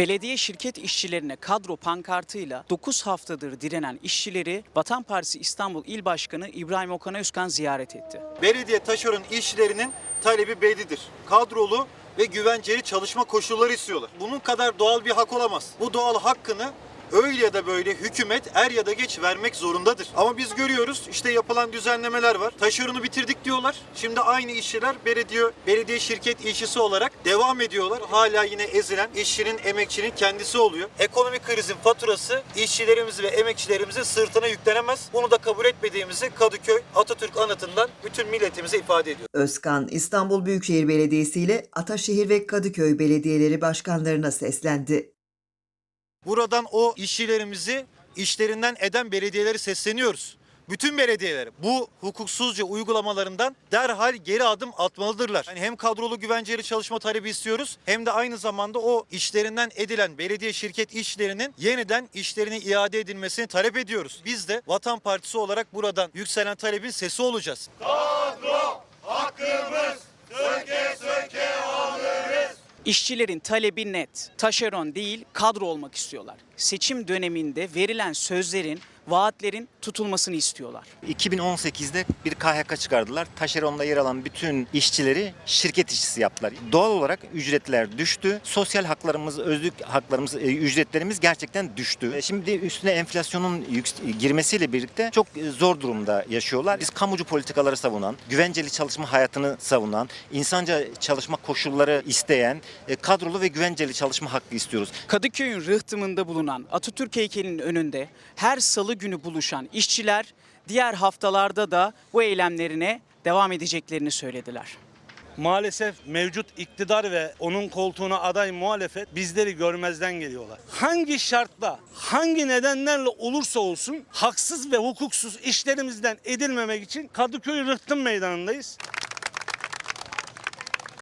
Belediye şirket işçilerine kadro pankartıyla 9 haftadır direnen işçileri Vatan Partisi İstanbul İl Başkanı İbrahim Okan Özkan ziyaret etti. Belediye taşeron işçilerinin talebi bellidir. Kadrolu ve güvenceli çalışma koşulları istiyorlar. Bunun kadar doğal bir hak olamaz. Bu doğal hakkını öyle ya da böyle hükümet er ya da geç vermek zorundadır. Ama biz görüyoruz işte yapılan düzenlemeler var. Taşeronu bitirdik diyorlar. Şimdi aynı işçiler belediye belediye şirket işçisi olarak devam ediyorlar. Hala yine ezilen işçinin, emekçinin kendisi oluyor. Ekonomik krizin faturası işçilerimiz ve emekçilerimizin sırtına yüklenemez. Bunu da kabul etmediğimizi Kadıköy Atatürk anıtından bütün milletimize ifade ediyor. Özkan, İstanbul Büyükşehir Belediyesi ile Ataşehir ve Kadıköy belediyeleri başkanlarına seslendi. Buradan o işçilerimizi işlerinden eden belediyeleri sesleniyoruz. Bütün belediyeler bu hukuksuzca uygulamalarından derhal geri adım atmalıdırlar. Yani hem kadrolu güvenceli çalışma talebi istiyoruz hem de aynı zamanda o işlerinden edilen belediye şirket işlerinin yeniden işlerine iade edilmesini talep ediyoruz. Biz de Vatan Partisi olarak buradan yükselen talebin sesi olacağız. İşçilerin talebi net. Taşeron değil, kadro olmak istiyorlar. Seçim döneminde verilen sözlerin, vaatlerin tutulmasını istiyorlar. 2018'de bir KHK çıkardılar. Taşeronda yer alan bütün işçileri şirket işçisi yaptılar. Doğal olarak ücretler düştü. Sosyal haklarımız, özlük haklarımız, e, ücretlerimiz gerçekten düştü. E, Şimdi üstüne enflasyonun girmesiyle birlikte çok e, zor durumda yaşıyorlar. Biz kamucu politikaları savunan, güvenceli çalışma hayatını savunan, insanca çalışma koşulları isteyen, kadrolu ve güvenceli çalışma hakkı istiyoruz. Kadıköy'ün rıhtımında bulunan Atatürk heykelinin önünde her salı günü buluşan işçiler diğer haftalarda da bu eylemlerine devam edeceklerini söylediler. Maalesef mevcut iktidar ve onun koltuğuna aday muhalefet bizleri görmezden geliyorlar. Hangi şartla, hangi nedenlerle olursa olsun haksız ve hukuksuz işlerimizden edilmemek için Kadıköy Rıhtım Meydanı'ndayız.